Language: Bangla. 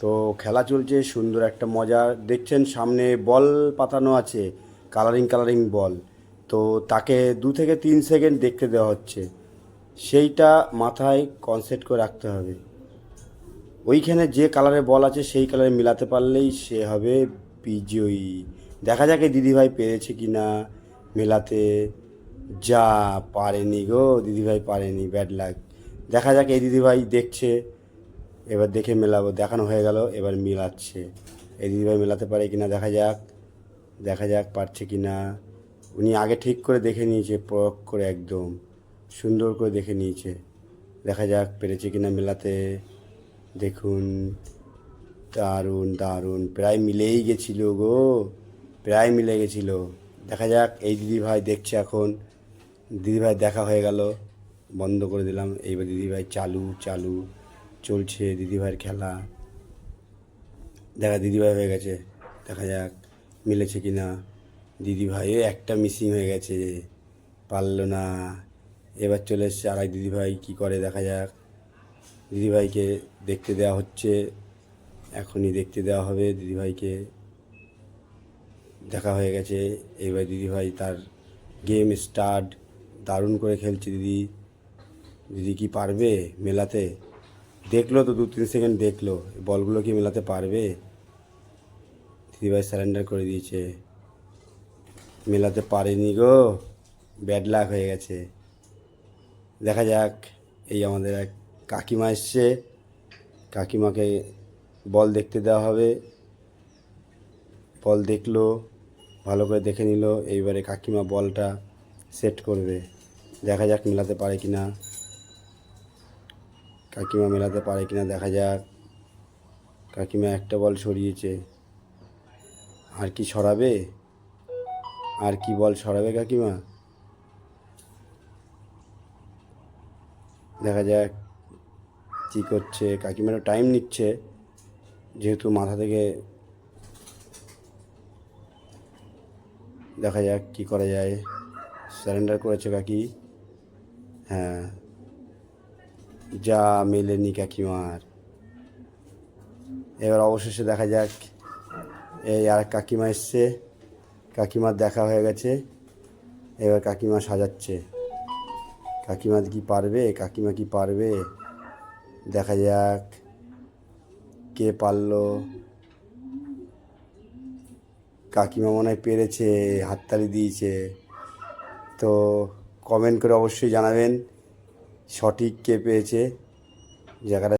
তো খেলা চলছে, সুন্দর একটা মজা। দেখছেন সামনে বল পাতানো আছে কালারিং কালারিং বল। তো তাকে দু থেকে তিন সেকেন্ড দেখতে দেওয়া হচ্ছে। সেইটা মাথায় কনসেপ্ট করে রাখতে হবে। ওইখানে যে কালারের বল আছে, সেই কালারে মিলাতে পারলেই সে হবে বিজয়ী। দেখা যাক দিদিভাই পেরেছে কি না মেলাতে। যা পারেনি গো, দিদিভাই পারেনি ব্যাড লাগ দেখা যাক এই দিদিভাই দেখছে। এবার দেখে মেলাবো, দেখানো হয়ে গেল, এবার মিলাচ্ছে। এই দিদিভাই মেলাতে পারে কিনা দেখা যাক দেখা যাক পারছে কি না উনি আগে ঠিক করে দেখে নিয়েছে, প্রয়োগ করে একদম, সুন্দর করে দেখে নিয়েছে। দেখা যাক পেরেছে কিনা মেলাতে। দেখুন, দারুণ দারুণ, প্রায় মিলেই গেছিল গো, প্রায় মিলে গেছিল। দেখা যাক, এই দিদিভাই দেখছে এখন। দিদিভাই দেখা হয়ে গেল, বন্ধ করে দিলাম। এইবার দিদিভাই চালু চালু। চলছে দিদিভাইয়ের খেলা। দেখা, দিদিভাই হয়ে গেছে। দেখা যাক, মিলেছে কি না দিদিভাইও একটা মিসিং হয়ে গেছে। পারল না। এবার চলে এসছে আর এক দিদিভাই, কী করে দেখা যাক। দিদিভাইকে দেখতে দেওয়া হচ্ছে। এখনই দেখতে দেওয়া হবে দিদিভাইকে। দেখা হয়ে গেছে। এবার দিদিভাই তার গেম স্টার্ট দারুণ করে খেলছে দিদি। দিদি কি পারবে মেলাতে? দেখল তো, দু, তিন সেকেন্ড দেখল। বলগুলো কি মেলাতে পারবে? দিদিভাই স্যারেন্ডার করে দিয়েছে। মেলাতে পারেনি গো। ব্যাড লাক হয়ে গেছে। দেখা যাক, এই আমাদের এক কাকিমা এসছে। কাকিমাকে বল দেখতে দেওয়া হবে। বল দেখল, ভালো করে দেখে নিল। এইবারে কাকিমা বলটা সেট করবে। দেখা যাক মেলাতে পারে কিনা। কাকিমা মেলাতে পারে কিনা দেখা যাক। কাকিমা একটা বল সরিয়েছে। আর কি সরাবে আর কি বল সরাবে কাকিমা? দেখা যাক কী করছে। কাকিমারও টাইম নিচ্ছে, যেহেতু মাথা থেকে দেখা যাক কি করা যায়। সারেন্ডার করেছে কাকি। হ্যাঁ। যা মেলেনি কাকিমার। এবার অবশেষে দেখা যাক, এই আর কাকিমা এসছে। কাকিমার দেখা হয়ে গেছে, এবার কাকিমা সাজাচ্ছে। কাকিমা কি পারবে? কাকিমা কি পারবে? দেখা যাক, কে পারল? কাকিমা মনে হয় পেরেছে, হাততালি দিয়েছে। তো কমেন্ট করে অবশ্যই জানাবেন। সঠিক কে পেয়েছে? জায়গাটা